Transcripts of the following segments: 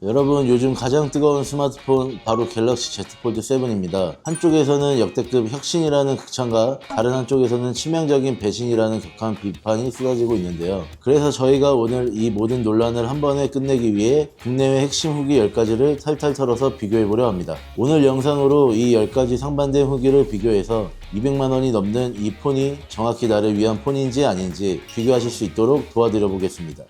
여러분 요즘 가장 뜨거운 스마트폰 바로 갤럭시 Z 폴드 7입니다. 한쪽에서는 역대급 혁신이라는 극찬과 다른 한쪽에서는 치명적인 배신이라는 격한 비판이 쏟아지고 있는데요. 그래서 저희가 오늘 이 모든 논란을 한 번에 끝내기 위해 국내외 핵심 후기 10가지를 탈탈 털어서 비교해보려 합니다. 오늘 영상으로 이 10가지 상반된 후기를 비교해서 200만 원이 넘는 이 폰이 정확히 나를 위한 폰인지 아닌지 비교하실 수 있도록 도와드려 보겠습니다.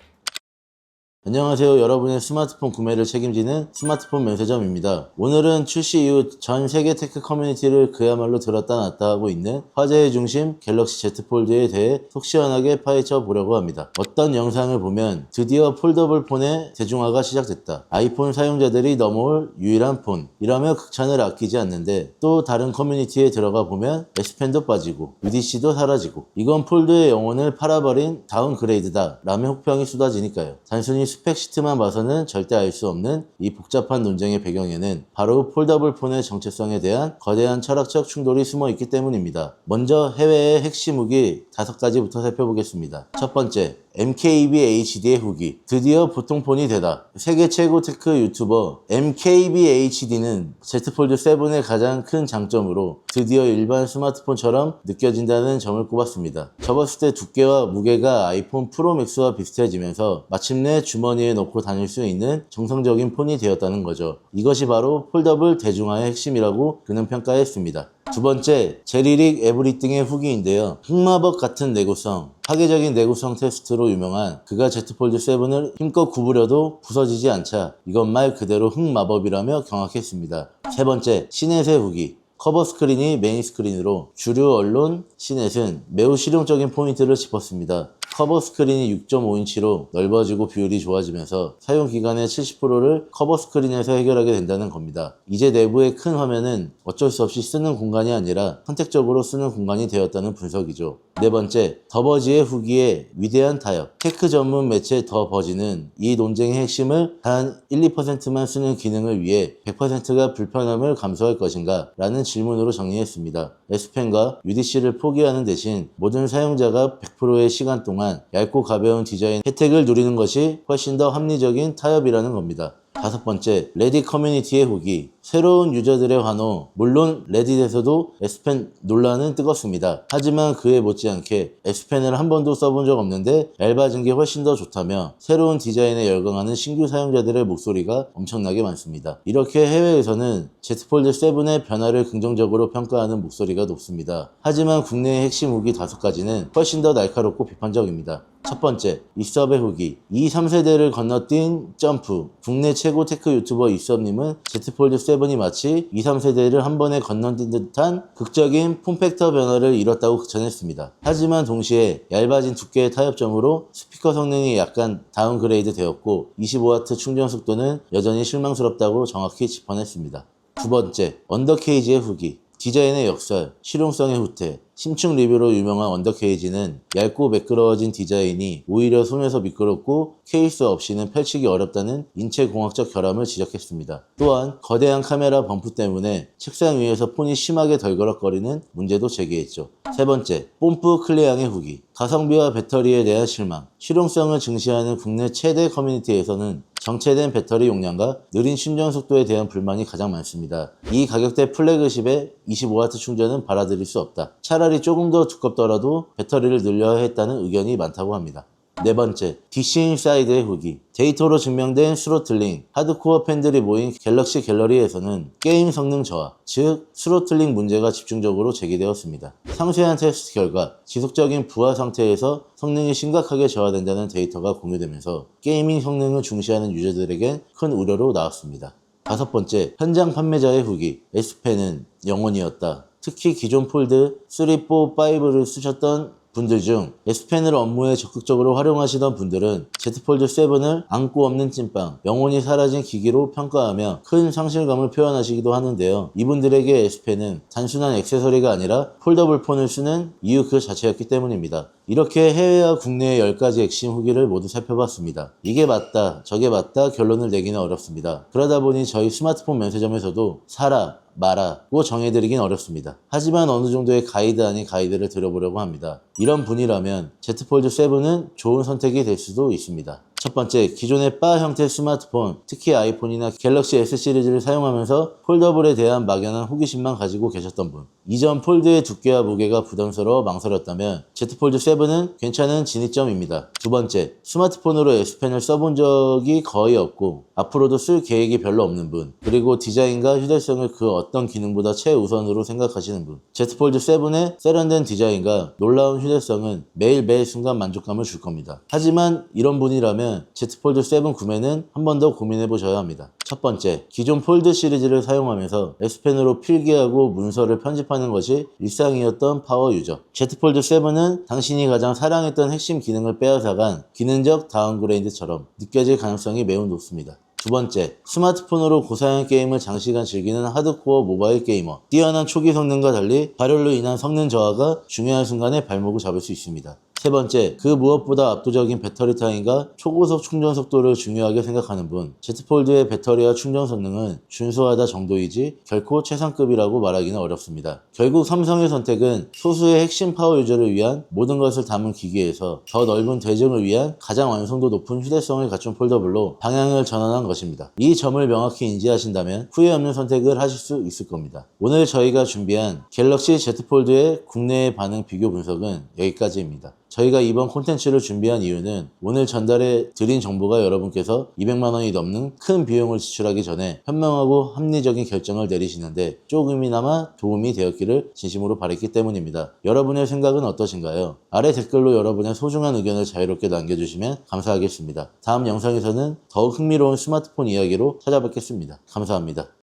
안녕하세요. 여러분의 스마트폰 구매를 책임지는 스마트폰 면세점입니다. 오늘은 출시 이후 전 세계 테크 커뮤니티를 그야말로 들었다 놨다 하고 있는 화제의 중심 갤럭시 Z 폴드에 대해 속 시원하게 파헤쳐 보려고 합니다. 어떤 영상을 보면 드디어 폴더블 폰의 대중화가 시작됐다. 아이폰 사용자들이 넘어올 유일한 폰. 이라며 극찬을 아끼지 않는데 또 다른 커뮤니티에 들어가 보면 S펜도 빠지고 UDC도 사라지고 이건 폴드의 영혼을 팔아버린 다운그레이드다 라며 혹평이 쏟아지니까요. 단순히 스펙 시트만 봐서는 절대 알 수 없는 이 복잡한 논쟁의 배경에는 바로 폴더블 폰의 정체성에 대한 거대한 철학적 충돌이 숨어 있기 때문입니다. 먼저 해외의 핵심 후기 다섯 가지부터 살펴보겠습니다. 첫 번째, MKB HD의 후기. 드디어 보통 폰이 되다. 세계 최고 테크 유튜버 MKB HD는 Z 폴드 7의 가장 큰 장점으로 드디어 일반 스마트폰처럼 느껴진다는 점을 꼽았습니다. 접었을 때 두께와 무게가 아이폰 프로 맥스와 비슷해지면서 마침내 주머니에 넣고 다닐 수 있는 정성적인 폰이 되었다는 거죠. 이것이 바로 폴더블 대중화의 핵심이라고 그는 평가했습니다. 두 번째, 제리릭 에브리띵의 후기인데요. 흑마법 같은 내구성, 파괴적인 내구성 테스트로 유명한 그가 Z 폴드 7을 힘껏 구부려도 부서지지 않자 이건 말 그대로 흑마법이라며 경악했습니다. 세 번째, 시넷의 후기. 커버 스크린이 메인 스크린으로 주류 언론 시넷은 매우 실용적인 포인트를 짚었습니다. 커버 스크린이 6.5인치로 넓어지고 비율이 좋아지면서 사용 기간의 70%를 커버 스크린에서 해결하게 된다는 겁니다. 이제 내부의 큰 화면은 어쩔 수 없이 쓰는 공간이 아니라 선택적으로 쓰는 공간이 되었다는 분석이죠. 네 번째, 더버지의 후기에 위대한 타협. 테크 전문 매체 더버지는 이 논쟁의 핵심을 단 1, 2%만 쓰는 기능을 위해 100%가 불편함을 감수할 것인가? 라는 질문으로 정리했습니다. S펜과 UDC를 포기하는 대신 모든 사용자가 100%의 시간 동안 얇고 가벼운 디자인 혜택을 누리는 것이 훨씬 더 합리적인 타협이라는 겁니다. 다섯 번째, 레딧 커뮤니티의 후기. 새로운 유저들의 환호. 물론 레딧에서도 S펜 논란은 뜨겁습니다. 하지만 그에 못지않게 S펜을 한 번도 써본 적 없는데 얇아진 게 훨씬 더 좋다며 새로운 디자인에 열광하는 신규 사용자들의 목소리가 엄청나게 많습니다. 이렇게 해외에서는 Z 폴드 7의 변화를 긍정적으로 평가하는 목소리가 높습니다. 하지만 국내의 핵심 후기 다섯 가지는 훨씬 더 날카롭고 비판적입니다. 첫 번째, 이섭의 후기. 2, 3세대를 건너뛴 점프. 국내 최고 테크 유튜버 이섭님은 Z 폴드 7이 마치 2, 3세대를 한 번에 건너뛴 듯한 극적인 폼팩터 변화를 이뤘다고 극찬했습니다. 하지만 동시에 얇아진 두께의 타협점으로 스피커 성능이 약간 다운그레이드 되었고 25W 충전 속도는 여전히 실망스럽다고 정확히 짚어냈습니다. 두 번째, 언더케이지의 후기. 디자인의 역설, 실용성의 후퇴, 심층 리뷰로 유명한 언더케이지는 얇고 매끄러워진 디자인이 오히려 손에서 미끄럽고 케이스 없이는 펼치기 어렵다는 인체공학적 결함을 지적했습니다. 또한 거대한 카메라 범프 때문에 책상 위에서 폰이 심하게 덜그럭거리는 문제도 제기했죠. 세 번째, 뽐프 클레앙의 후기. 가성비와 배터리에 대한 실망. 실용성을 증시하는 국내 최대 커뮤니티에서는 정체된 배터리 용량과 느린 충전 속도에 대한 불만이 가장 많습니다. 이 가격대 플래그십의 25W 충전은 받아들일 수 없다. 차라리 조금 더 두껍더라도 배터리를 늘려야 했다는 의견이 많다고 합니다. 네 번째, DC 인사이드의 후기. 데이터로 증명된 스로틀링, 하드코어 팬들이 모인 갤럭시 갤러리에서는 게임 성능 저하, 즉 스로틀링 문제가 집중적으로 제기되었습니다. 상세한 테스트 결과 지속적인 부하 상태에서 성능이 심각하게 저하된다는 데이터가 공유되면서 게이밍 성능을 중시하는 유저들에겐 큰 우려로 나왔습니다. 다섯 번째, 현장 판매자의 후기. S펜은 영원이었다. 특히 기존 폴드 3, 4, 5를 쓰셨던 분들 중 S펜을 업무에 적극적으로 활용하시던 분들은 Z 폴드 7을 안고 없는 찐빵, 영혼이 사라진 기기로 평가하며 큰 상실감을 표현하시기도 하는데요. 이분들에게 S펜은 단순한 액세서리가 아니라 폴더블 폰을 쓰는 이유 그 자체였기 때문입니다. 이렇게 해외와 국내의 10가지 핵심 후기를 모두 살펴봤습니다. 이게 맞다, 저게 맞다 결론을 내기는 어렵습니다. 그러다 보니 저희 스마트폰 면세점에서도 사라, 마라고 정해드리긴 어렵습니다. 하지만 어느 정도의 가이드 아닌 가이드를 드려보려고 합니다. 이런 분이라면 Z 폴드 7은 좋은 선택이 될 수도 있습니다. 첫 번째, 기존의 바 형태 스마트폰, 특히 아이폰이나 갤럭시 S 시리즈를 사용하면서 폴더블에 대한 막연한 호기심만 가지고 계셨던 분. 이전 폴드의 두께와 무게가 부담스러워 망설였다면 Z 폴드 7은 괜찮은 진입점입니다. 두 번째, 스마트폰으로 S펜을 써본 적이 거의 없고 앞으로도 쓸 계획이 별로 없는 분. 그리고 디자인과 휴대성을 그 어떤 기능보다 최우선으로 생각하시는 분. Z 폴드 7의 세련된 디자인과 놀라운 휴대성은 매일매일 순간 만족감을 줄 겁니다. 하지만 이런 분이라면 Z 폴드 7 구매는 한 번 더 고민해 보셔야 합니다. 첫 번째, 기존 폴드 시리즈를 사용하면서 S펜으로 필기하고 문서를 편집하는 것이 일상이었던 파워 유저. Z 폴드 7은 당신이 가장 사랑했던 핵심 기능을 빼앗아간 기능적 다운그레이드처럼 느껴질 가능성이 매우 높습니다. 두 번째, 스마트폰으로 고사양 게임을 장시간 즐기는 하드코어 모바일 게이머. 뛰어난 초기 성능과 달리 발열로 인한 성능 저하가 중요한 순간에 발목을 잡을 수 있습니다. 세 번째, 그 무엇보다 압도적인 배터리 타임과 초고속 충전 속도를 중요하게 생각하는 분. Z 폴드의 배터리와 충전 성능은 준수하다 정도이지 결코 최상급이라고 말하기는 어렵습니다. 결국 삼성의 선택은 소수의 핵심 파워 유저를 위한 모든 것을 담은 기기에서 더 넓은 대중을 위한 가장 완성도 높은 휴대성을 갖춘 폴더블로 방향을 전환한 것입니다. 이 점을 명확히 인지하신다면 후회 없는 선택을 하실 수 있을 겁니다. 오늘 저희가 준비한 갤럭시 Z 폴드의 국내의 반응 비교 분석은 여기까지입니다. 저희가 이번 콘텐츠를 준비한 이유는 오늘 전달해 드린 정보가 여러분께서 200만 원이 넘는 큰 비용을 지출하기 전에 현명하고 합리적인 결정을 내리시는데 조금이나마 도움이 되었기를 진심으로 바랬기 때문입니다. 여러분의 생각은 어떠신가요? 아래 댓글로 여러분의 소중한 의견을 자유롭게 남겨주시면 감사하겠습니다. 다음 영상에서는 더욱 흥미로운 스마트폰 이야기로 찾아뵙겠습니다. 감사합니다.